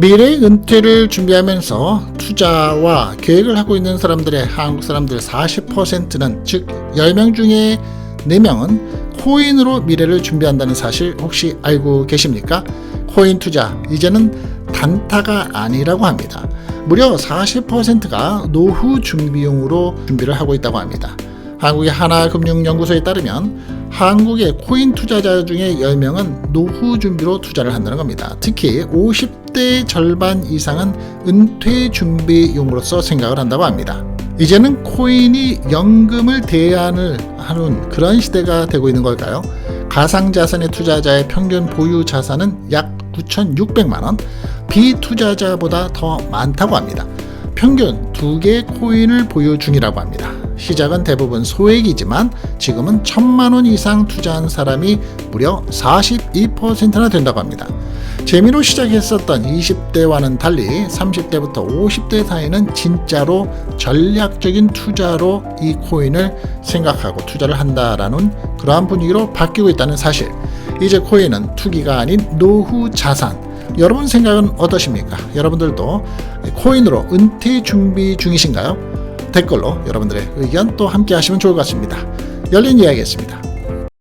미래 은퇴를 준비하면서 투자와 계획을 하고 있는 사람들의 한국 사람들 40%는 즉 10명 중에 4명은 코인으로 미래를 준비한다는 사실 혹시 알고 계십니까? 코인 투자 이제는 단타가 아니라고 합니다. 무려 40%가 노후 준비용으로 준비를 하고 있다고 합니다. 한국의 하나금융연구소에 따르면 한국의 코인 투자자 중에 10명은 노후 준비로 투자를 한다는 겁니다. 특히 50대 절반 이상은 은퇴 준비용으로서 생각을 한다고 합니다. 이제는 코인이 연금을 대안을 하는 그런 시대가 되고 있는 걸까요? 가상자산의 투자자의 평균 보유 자산은 약 9,600만 원, 비투자자보다 더 많다고 합니다. 평균 두 개의 코인을 보유 중이라고 합니다. 시작은 대부분 소액이지만 지금은 천만 원 이상 투자한 사람이 무려 42%나 된다고 합니다. 재미로 시작했었던 20대와는 달리 30대부터 50대 사이는 진짜로 전략적인 투자로 이 코인을 생각하고 투자를 한다라는 그러한 분위기로 바뀌고 있다는 사실. 이제 코인은 투기가 아닌 노후 자산. 여러분 생각은 어떠십니까? 여러분들도 코인으로 은퇴 준비 중이신가요? 댓글로 여러분들의 의견 또 함께 하시면 좋을 것 같습니다. 열린 이야기였습니다.